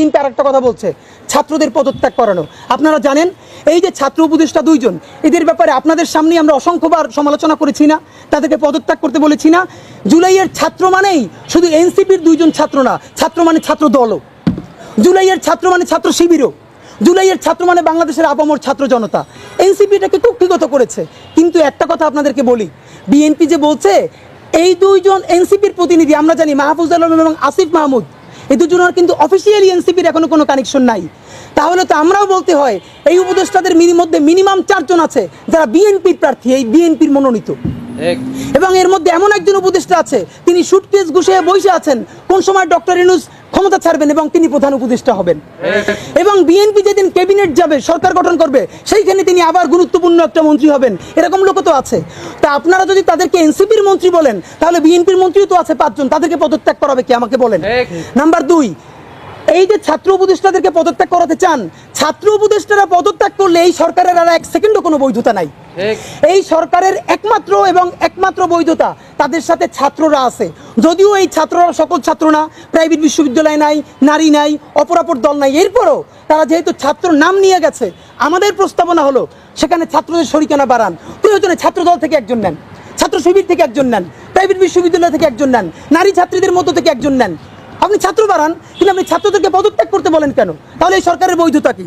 BNP আর একটা কথা বলছে, ছাত্রদের পদত্যাগ করানো। আপনারা জানেন, এই যে ছাত্র উপদেষ্টা দুইজন, এদের ব্যাপারে আপনাদের সামনে আমরা অসংখ্যবার সমালোচনা করেছি না, তাদেরকে পদত্যাগ করতে বলেছি না। জুলাইয়ের ছাত্র মানেই শুধু এনসিপির দুইজন ছাত্র না, ছাত্র মানে ছাত্র দলও। জুলাইয়ের ছাত্র মানে ছাত্র শিবিরও। জুলাইয়ের ছাত্র মানে বাংলাদেশের আপামর ছাত্র জনতা। এনসিপি এটাকে কক্ষিগত করেছে। কিন্তু একটা কথা আপনাদেরকে বলি, বিএনপি যে বলছে, এই দুইজন এনসিপির প্রতিনিধি, আমরা জানি মাহফুজ আলম এবং আসিফ মাহমুদ এই দুজনের কিন্তু অফিসিয়ালি এনসিপির এখনও কোনো কানেকশন নাই। তাহলে তো আমরাও বলতে হয় এই উপদেষ্টাদের মিনি মধ্যে মিনিমাম চারজন আছে যারা বিএনপির প্রার্থী এই বিএনপির মনোনীত। এবং এর মধ্যে এমন একজন উপদেষ্টা আছে তিনি সুটকেস গুছিয়ে বসে আছেন। কোন সময় ডক্টর ইনুস ক্ষমতা ছাড়বেন এবং তিনি প্রধান উপদেষ্টা হবেন। এবং বিএনপি যেদিন ক্যাবিনেট যাবে সরকার গঠন করবে সেইখানে তিনি আবার গুরুত্বপূর্ণ একটা মন্ত্রী হবেন। এরকম লোক তো আছে। তা আপনারা যদি তাদেরকে এনসিপির মন্ত্রী বলেন তাহলে বিএনপির মন্ত্রীও তো আছে পাঁচজন তাদেরকে পদত্যাগ করাবে কি? আমাকে বলেন। নাম্বার দুই এই যে ছাত্র উপদেষ্টাদেরকে পদত্যাগ করাতে চান ছাত্র উপদেষ্টারা পদত্যাগ এই সরকারের আর এক সেকেন্ডও কোনো বৈধতা নাই। এই সরকারের একমাত্র এবং একমাত্র বৈধতা তাদের সাথে ছাত্ররা আছে। যদিও এই ছাত্ররা সকল ছাত্র না প্রাইভেট বিশ্ববিদ্যালয় নাই নারী নাই অপরাপর দল নাই এরপরও তারা যেহেতু ছাত্র নাম নিয়ে গেছে আমাদের প্রস্তাবনা হলো সেখানে ছাত্রদের শরিকানা বাড়ান। প্রয়োজনে ছাত্র দল থেকে একজন নেন ছাত্র শিবির থেকে একজন নেন প্রাইভেট বিশ্ববিদ্যালয় থেকে একজন নেন নারী ছাত্রীদের মধ্য থেকে একজন নেন। আপনি ছাত্র বাড়ান কিন্তু আপনি ছাত্রদেরকে পদত্যাগ করতে বলেন কেন? তাহলে এই সরকারের বৈধতা কি?